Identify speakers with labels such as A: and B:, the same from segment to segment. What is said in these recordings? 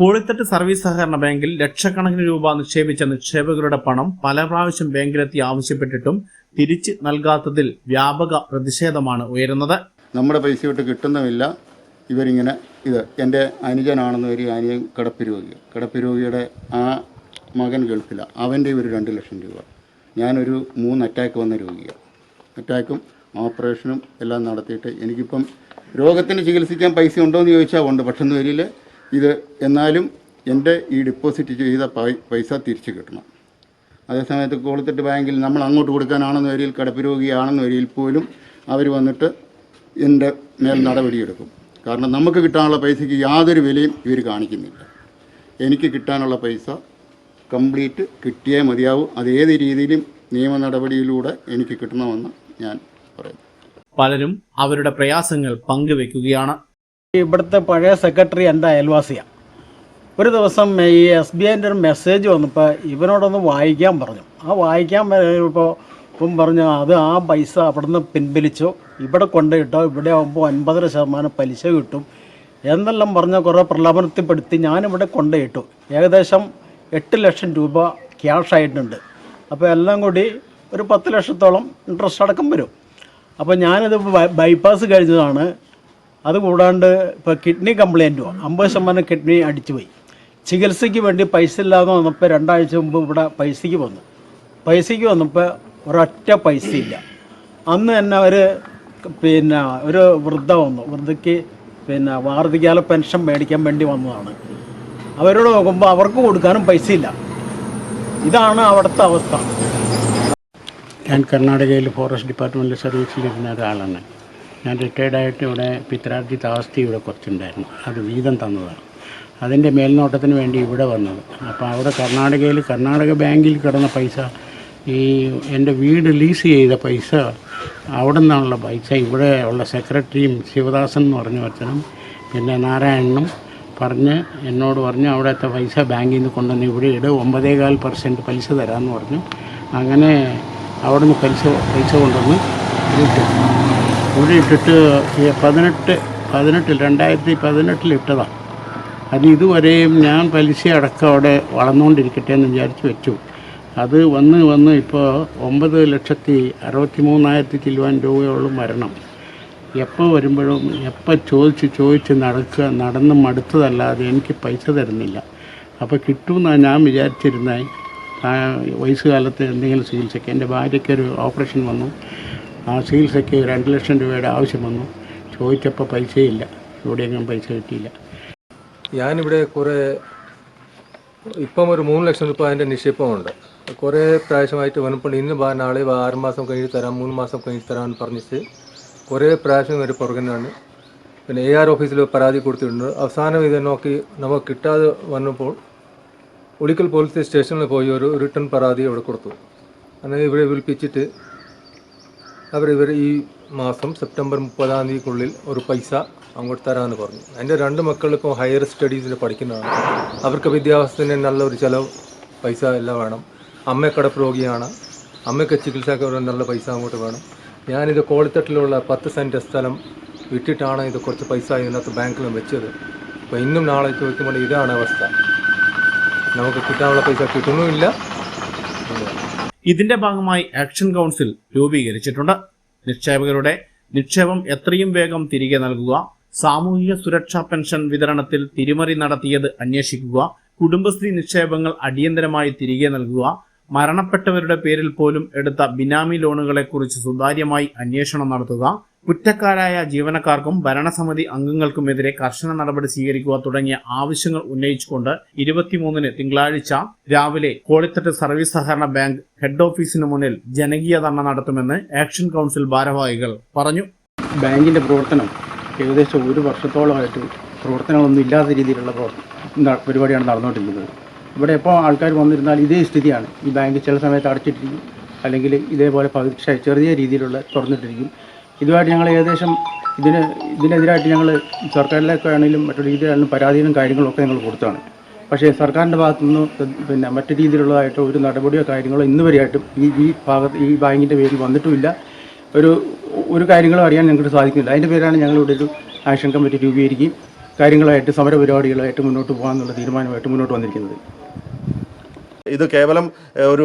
A: Kolithattu service സഹകരണ ബാങ്കിൽ ലക്ഷക്കണക്കിന് രൂപ നിക്ഷേപിച്ച നിക്ഷേപകരുടെ പണം പല പ്രാവശ്യം ബാങ്കിലെത്തി ആവശ്യപ്പെട്ടിട്ടും തിരിച്ച് നൽകാത്തതിൽ വ്യാപക പ്രതിഷേധമാണ് ഉയരുന്നത്.
B: നമ്മുടെ പൈസ വിട്ട് കിട്ടുന്നുമില്ല. ഇവരിങ്ങനെ ഇത് എന്റെ അനുജനാണെന്ന് ഒരു അനിയൻ കിടപ്പ് രോഗിയുടെ ആ മകൻ ഗൾഫില്ല അവന്റെ ഒരു രണ്ട് ലക്ഷം രൂപ. ഞാനൊരു മൂന്ന് അറ്റാക്ക് വന്ന രോഗിയാണ് അറ്റാക്കും ഓപ്പറേഷനും എല്ലാം നടത്തിയിട്ട് എനിക്കിപ്പം രോഗത്തിന് ചികിത്സിക്കാൻ പൈസ ഉണ്ടോ എന്ന് ചോദിച്ചാൽ ഉണ്ട്. പക്ഷെ വരിയിൽ ഇത് എന്നാലും എന്റെ ഈ ഡിപ്പോസിറ്റ് ചെയ്ത പൈസ തിരിച്ചു കിട്ടണം. അതേസമയത്ത് കോളിത്തട്ട് ബാങ്കിൽ നമ്മൾ അങ്ങോട്ട് കൊടുക്കാനാണെന്ന് വരിയിൽ കിടപ്പിരോഗിയാണെന്ന് വരിയിൽ പോലും അവർ വന്നിട്ട് എന്റെ മേൽ നടപടിയെടുക്കും. കാരണം നമുക്ക് കിട്ടാനുള്ള പൈസയ്ക്ക് യാതൊരു വിലയും ഇവർ കാണിക്കുന്നില്ല. എനിക്ക് കിട്ടാനുള്ള പൈസ കംപ്ലീറ്റ് കിട്ടിയേ മതിയാവൂ. അത് ഏത് രീതിയിലും നിയമ നടപടിയിലൂടെ എനിക്ക് കിട്ടണമെന്ന് ഞാൻ പറയുന്നു.
C: പലരും അവരുടെ പ്രയാസങ്ങൾ പങ്കുവെക്കുകയാണ്.
D: ഇവിടുത്തെ പഴയ സെക്രട്ടറി എന്റെ അയൽവാസിയാണ് ഒരു ദിവസം ഈ എസ് ബി ഐന്റെ ഒരു മെസ്സേജ് വന്നപ്പോൾ ഇവനോടൊന്ന് വായിക്കാൻ പറഞ്ഞു ആ വായിക്കാൻ ഇപ്പോൾ ഇപ്പം പറഞ്ഞു അത് ആ പൈസ അവിടുന്ന് പിൻവലിച്ചു ഇവിടെ കൊണ്ടുപോയിട്ടോ ഇവിടെ ആകുമ്പോൾ ഒൻപതര ശതമാനം പലിശ കിട്ടും എന്നെല്ലാം പറഞ്ഞ കുറേ പ്രലോഭനത്തിൽപ്പെടുത്തി ഞാനിവിടെ കൊണ്ടുപോയിട്ടു ഏകദേശം എട്ട് ലക്ഷം രൂപ ക്യാഷ് ആയിട്ടുണ്ട് അപ്പോൾ എല്ലാം കൂടി ഒരു പത്ത് ലക്ഷത്തോളം ഇൻട്രസ്റ്റ് അടക്കം വരും അപ്പോൾ ഞാനിത് ബൈപ്പാസ് കഴിഞ്ഞതാണ് അതുകൂടാണ്ട് ഇപ്പോൾ കിഡ്നി കംപ്ലയിന്റും അമ്പത് ശതമാനം കിഡ്നി അടിച്ചുപോയി ചികിത്സയ്ക്ക് വേണ്ടി പൈസ ഇല്ലാതെ വന്നപ്പോൾ രണ്ടാഴ്ച മുമ്പ് ഇവിടെ പൈസയ്ക്ക് വന്നു. പൈസയ്ക്ക് വന്നപ്പോൾ ഒരൊറ്റ പൈസ ഇല്ല. അന്ന് തന്നെ ഒരു പിന്നെ ഒരു വൃദ്ധ വന്നു. വൃദ്ധയ്ക്ക് പിന്നെ വാർദ്ധകാല പെൻഷൻ മേടിക്കാൻ വേണ്ടി വന്നതാണ്. അവരോട് നോക്കുമ്പോൾ അവർക്ക് കൊടുക്കാനും പൈസ ഇല്ല. ഇതാണ് അവിടുത്തെ അവസ്ഥ.
E: ഞാൻ കർണാടകയിൽ ഫോറസ്റ്റ് ഡിപ്പാർട്ട്മെന്റിൽ സർവീസിലിരുന്ന ഒരാളാണ്. ഞാൻ റിട്ടയർഡായിട്ട് ഇവിടെ പിത്രാർജി താസ്തി ഇവിടെ കുറച്ചുണ്ടായിരുന്നു. അത് വീതം തന്നതാണ്. അതിന്റെ മേൽനോട്ടത്തിന് വേണ്ടി ഇവിടെ വന്നത്. അപ്പോൾ അവിടെ കർണാടകയിൽ കർണാടക ബാങ്കിൽ കിടന്ന പൈസ ഈ എന്റെ വീട് ലീസ് ചെയ്ത പൈസ അവിടെ നിന്നുള്ള പൈസ. ഇവിടെ ഉള്ള സെക്രട്ടറിയും ശിവദാസൻ എന്ന് പറഞ്ഞ അച്ഛനും പിന്നെ നാരായണനും പറഞ്ഞ് എന്നോട് പറഞ്ഞ് അവിടുത്തെ പൈസ ബാങ്കിൽ നിന്ന് കൊണ്ടുവന്ന് ഇവിടെ ഇട് ഒമ്പതേകാൽ പെർസെന്റ് പലിശ തരാമെന്ന് പറഞ്ഞു. അങ്ങനെ അവിടെ നിന്ന് പലിശ പൈസ കൊണ്ടുവന്ന് ഇവിടെ ഇട്ടിട്ട് പതിനെട്ട് പതിനെട്ടിൽ രണ്ടായിരത്തി പതിനെട്ടിൽ ഇട്ടതാണ് അത് ഇതുവരെയും ഞാൻ പലിശ അടക്കം അവിടെ വളർന്നുകൊണ്ടിരിക്കട്ടെ എന്ന് വിചാരിച്ച് വെച്ചു. അത് വന്ന് വന്ന് ഇപ്പോൾ ഒമ്പത് ലക്ഷത്തി അറുപത്തി മൂന്നായിരത്തി ചില്ലുവാൻ രൂപയോളം വരണം എപ്പോൾ വരുമ്പോഴും എപ്പോൾ ചോദിച്ച് ചോദിച്ച് നടക്കുക നടന്ന് മടുത്തതല്ലാതെ എനിക്ക് പൈസ തരുന്നില്ല. അപ്പോൾ കിട്ടുമെന്നാണ് ഞാൻ വിചാരിച്ചിരുന്നത്. വയസ്സുകാലത്ത് എന്തെങ്കിലും ചികിത്സയ്ക്ക്. എന്റെ ഭാര്യയ്ക്കൊരു ഓപ്പറേഷൻ വന്നു. ആ ചികിത്സയ്ക്ക് രണ്ട് ലക്ഷം രൂപയുടെ ആവശ്യം വന്നു. ചോദിച്ചപ്പോൾ പൈസയില്ല. എവിടെയെങ്കിലും പൈസ കിട്ടിയില്ല.
F: ഞാനിവിടെ കുറേ ഇപ്പം ഒരു മൂന്ന് ലക്ഷം രൂപ അതിന്റെ നിക്ഷേപമുണ്ട്. കുറേ പ്രാവശ്യമായിട്ട് വന്നപ്പോൾ ഇന്ന് വാ നാളെ ആറ് മാസം കഴിഞ്ഞ് തരാം മൂന്ന് മാസം കഴിഞ്ഞ് തരാമെന്ന് പറഞ്ഞിട്ട് കുറേ പ്രാവശ്യം ഒരു പുറകിനാണ് പിന്നെ എ ആർ ഓഫീസിൽ പരാതി കൊടുത്തിട്ടുണ്ട്. അവസാനം ഇത് നോക്കി നമുക്ക് കിട്ടാതെ വന്നപ്പോൾ ഒളിക്കൽ പോലീസ് സ്റ്റേഷനിൽ പോയി ഒരു റിട്ടേൺ പരാതി അവിടെ കൊടുത്തു. അങ്ങനെ ഇവിടെ വിളിപ്പിച്ചിട്ട് അവർ ഇവർ ഈ മാസം സെപ്റ്റംബർ മുപ്പതാം തീയതിക്കുള്ളിൽ ഒരു പൈസ അങ്ങോട്ട് തരാമെന്ന് പറഞ്ഞു. എന്റെ രണ്ട് മക്കളിപ്പോൾ ഹയർ സ്റ്റഡീസിൽ പഠിക്കുന്നതാണ്. അവർക്ക് വിദ്യാഭ്യാസത്തിന് നല്ലൊരു ചിലവ് പൈസ എല്ലാം വേണം. അമ്മ കടപ്പ് രോഗിയാണ്. അമ്മയ്ക്ക് ചികിത്സയ്ക്ക് നല്ല പൈസ അങ്ങോട്ട് വേണം. ഞാനിത് കോളിത്തട്ടിലുള്ള പത്ത് സെന്റ് സ്ഥലം വിട്ടിട്ടാണ് ഇത് കുറച്ച് പൈസ ഇതിനകത്ത് ബാങ്കിലും വെച്ചത്. അപ്പോൾ ഇന്നും നാളെ ചോദിക്കുമ്പോൾ ഇതാണ് അവസ്ഥ. നമുക്ക് കിട്ടാനുള്ള പൈസ കിട്ടുന്നുമില്ല.
C: ഇതിന്റെ ഭാഗമായി ആക്ഷൻ കൗൺസിൽ രൂപീകരിച്ചിട്ടുണ്ട്. നിക്ഷേപകരുടെ നിക്ഷേപം എത്രയും വേഗം തിരികെ നൽകുക സാമൂഹിക സുരക്ഷാ പെൻഷൻ വിതരണത്തിൽ തിരിമറി നടത്തിയത് അന്വേഷിക്കുക കുടുംബശ്രീ നിക്ഷേപങ്ങൾ അടിയന്തരമായി തിരികെ നൽകുക മരണപ്പെട്ടവരുടെ പേരിൽ പോലും എടുത്ത ബിനാമി ലോണുകളെക്കുറിച്ച് സുതാര്യമായി അന്വേഷണം നടത്തുക കുറ്റക്കാരായ ജീവനക്കാർക്കും ഭരണസമിതി അംഗങ്ങൾക്കുമെതിരെ കർശന നടപടി സ്വീകരിക്കുക തുടങ്ങിയ ആവശ്യങ്ങൾ ഉന്നയിച്ചുകൊണ്ട് ഇരുപത്തിമൂന്നിന് തിങ്കളാഴ്ച രാവിലെ കോളിത്തട്ട് സർവീസ് സഹകരണ ബാങ്ക് ഹെഡ് ഓഫീസിന് മുന്നിൽ ജനകീയ ധർണ നടത്തുമെന്ന് ആക്ഷൻ കൗൺസിൽ ഭാരവാഹികൾ പറഞ്ഞു.
E: ബാങ്കിന്റെ പ്രവർത്തനം ഏകദേശം ഒരു വർഷത്തോളമായിട്ട് പ്രവർത്തനങ്ങളൊന്നും ഇല്ലാത്ത രീതിയിലുള്ള പരിപാടിയാണ് നടന്നുകൊണ്ടിരിക്കുന്നത്. ഇവിടെ എപ്പോൾ ആൾക്കാർ വന്നിരുന്നാൽ ഇതേ സ്ഥിതിയാണ്. ഈ ബാങ്ക് ചില സമയത്ത് അടച്ചിട്ടിരിക്കും. അല്ലെങ്കിൽ ഇതേപോലെ പരീക്ഷ ചെറിയ രീതിയിലുള്ള തുറന്നിട്ടിരിക്കും. ഇതുമായിട്ട് ഞങ്ങൾ ഏകദേശം ഇതിന് ഇതിനെതിരായിട്ട് ഞങ്ങൾ സർക്കാരിലേക്ക് ആണെങ്കിലും മറ്റു രീതിയിലാണെങ്കിലും പരാതികളും കാര്യങ്ങളൊക്കെ ഞങ്ങൾ കൊടുത്താണ്. പക്ഷേ സർക്കാരിന്റെ ഭാഗത്തു നിന്ന് പിന്നെ മറ്റു രീതിയിലുള്ളതായിട്ട് ഒരു നടപടിയോ കാര്യങ്ങളോ ഇന്ന് വരെയായിട്ടും ഈ ഈ ഭാഗത്ത് ഈ ബാങ്കിന്റെ പേരിൽ വന്നിട്ടുമില്ല. ഒരു ഒരു കാര്യങ്ങളും അറിയാൻ ഞങ്ങൾക്ക് സാധിക്കുന്നില്ല. അതിന്റെ പേരാണ് ഞങ്ങളിവിടെ ഒരു ആക്ഷൻ കമ്മിറ്റി രൂപീകരിക്കുകയും കാര്യങ്ങളായിട്ട് സമരപരിപാടികളായിട്ട് മുന്നോട്ട് പോകാമെന്നുള്ള തീരുമാനമായിട്ട് മുന്നോട്ട് വന്നിരിക്കുന്നത്.
G: ഇത് കേവലം ഒരു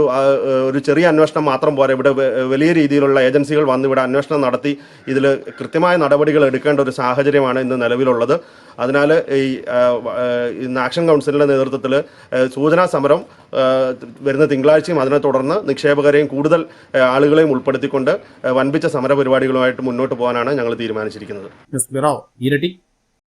G: ഒരു ചെറിയ അന്വേഷണം മാത്രം പോരാ. ഇവിടെ വലിയ രീതിയിലുള്ള ഏജൻസികൾ വന്ന് ഇവിടെ അന്വേഷണം നടത്തി ഇതിൽ കൃത്യമായ നടപടികൾ എടുക്കേണ്ട ഒരു സാഹചര്യമാണ് ഇന്ന് നിലവിലുള്ളത്. അതിനാൽ ഈ ഇന്ന് ആക്ഷൻ കൗൺസിലിന്റെ നേതൃത്വത്തിൽ സൂചനാ സമരം വരുന്ന തിങ്കളാഴ്ചയും അതിനെ തുടർന്ന് നിക്ഷേപകരെയും കൂടുതൽ ആളുകളെയും ഉൾപ്പെടുത്തിക്കൊണ്ട് വൻപിച്ച സമര പരിപാടികളുമായിട്ട് മുന്നോട്ട് പോകാനാണ് ഞങ്ങൾ തീരുമാനിച്ചിരിക്കുന്നത്.
C: ഇരട്ടി.